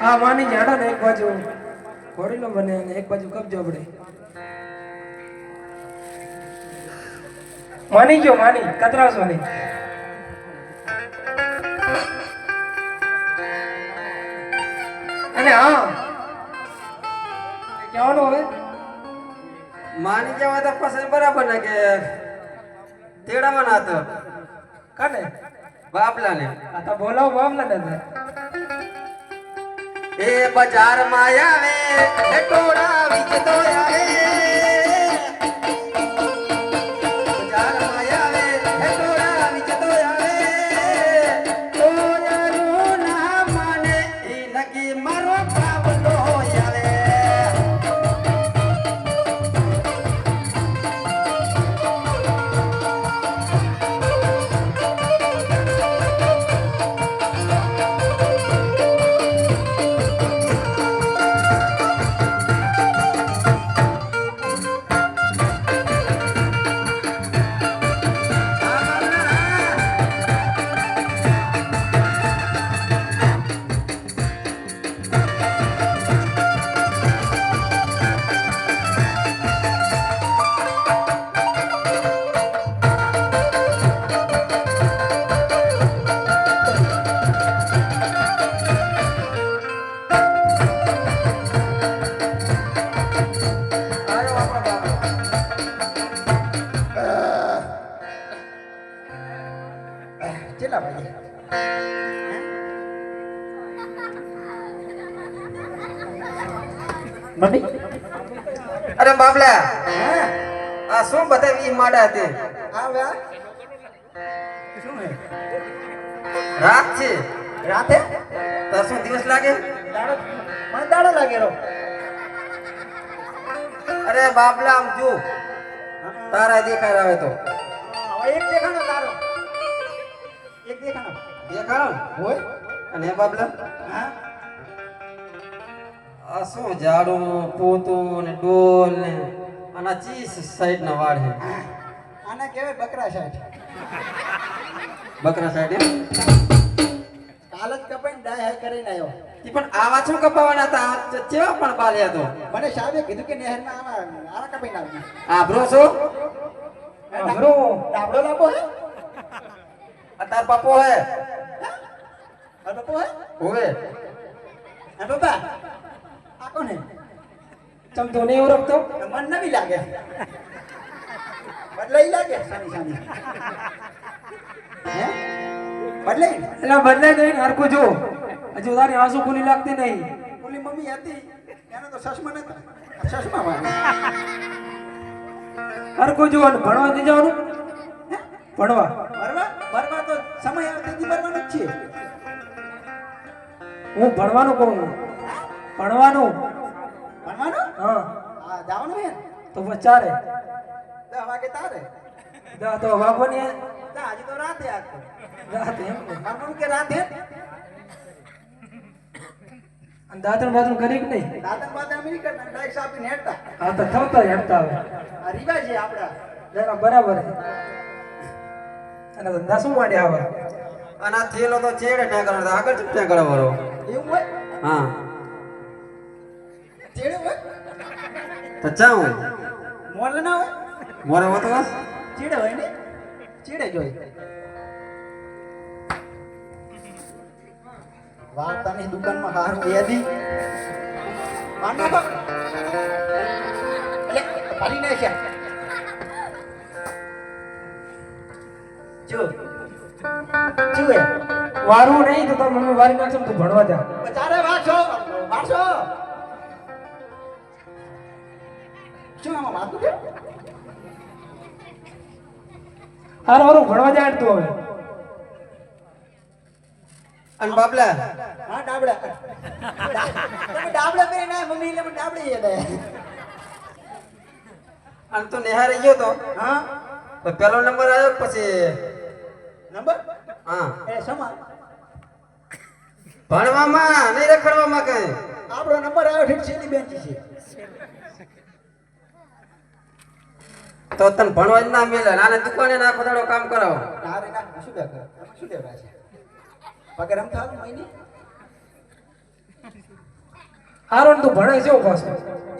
એક બાજુ ઘોડીલો બને અને એક બાજુ કબજો પડે. માની ગયો માની કતરાશો નહીં. અને હા કહેવાનું હવે? માની જવા તો પછી બરાબર ને કે તેડામાં ના હતો? કને? બાપલાને. આ તો બોલાવો બાબલા એ બજારમાં આવે એ ટોળા વિચતો આવે. કેટલા વાગે મમ્મી? અરે બાબલા આ શું બધા વી માડા હતી આવ્યા શું હે? રાત છે. રાતે? તો શું દિવસ લાગે? દાડો મને દાડો લાગેલો અરે બાબલા આમ જો. તારા દેખાય આવે તો. એક દેખાડો તારો. એક દેખાણો દેખાડો હોય? અને બાબલા? હા? આ શું ઝાડું પોતું ને ડોલ ને અને ચીસ સાઈડ ના વાળ છે. આને કહેવાય બકરા સાઠ બકરા સાઈડ એમ? કાલ જ કપાઈને ડાય હાય કરીને આવ્યો. ઈ પણ આવા શું કપાવાના હતા આ પણ બાલ્યા તો? મને સાહેબે કીધું કે નહેરમાં આવા કપાઈને આ બ્રો ડાબડો હે તાર પાપો હે તાર બાપુ હે હોવે હે બાપા આ કોને તમ તો નહીં ઓળખતો મન નવી લાગે બદલાઈ લાગે સાની સાની હે બદલાઈ એટલે બદલાઈ ગઈ ને હરકું જો હજુ તારી આંસુ ખુલી લાગતી નહીં ખુલી મમ્મી હતી એને તો ચશ્મા નતા સસમા વાળી હરકું જો અને ભણવા નહીં જવાનું ભણવા હું ભણવાનું કહું છું. ભણવાનું? ભણવાનું? હા. હા જવાનું હે તો વચારે દસ વાગે તારે. દા તો વાગો ને. દા હજી તો રાતે આજ તો રાત એમ ને. કે રાતે અને દાતણ બાતણ કરી કે નહીં? દાતણ બાતણ અમે નહીં કરતા ડાયરેક્ટ આપીને હેડતા હા તો થવતા હેડતા હવે આ રિવાજ છે આપડા. જરા બરાબર છે. અને ધંધા શું માંડ્યા આવે? અને આ થેલો તો ચેડે ત્યાં કરવાનો આગળ ચૂપ ત્યાં કરવાનો એવું હોય? હા. ચેડે હોય? તો ચા હોય મોલ ના હોય? મોરે હોતો બસ. ચેડે હોય ને? ચેડે જ હોય. વાર્તાની દુકાનમાં હારું યાદી? એટલે પાડી નાખ્યા. જો. જુએ. વારું નહીં તો તાર મમ્મી વારી નાખશે તું ભણવા જા તારે વાંચો વાંચો શું આમાં વાત કે હારું હારું ભણવા જા તું હવે. અને બાબલા? હા ડાબડા. તમે ડાબડા પહેરી ના મમ્મી એટલે ડાબડી આવે અને તું નિહારે ગયો તો? હા. તો પેલો નંબર આવ્યો પછી? નંબર? હા. એ સમા ભણવામાં નહીં રખડવામાં કઈ. આપણો નંબર આવ્યો ઠીક છેલ્લી બેન છે. તો તને ભણવા જ ના મેલે નાને દુકાને ના પધાડો કામ કરાવો તારે ના શું દે શું દેવા છે? પગે રમતા આવું મહિને હારો ને તું ભણે છે પાછો?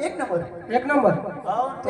એક નંબર. એક નંબર? તો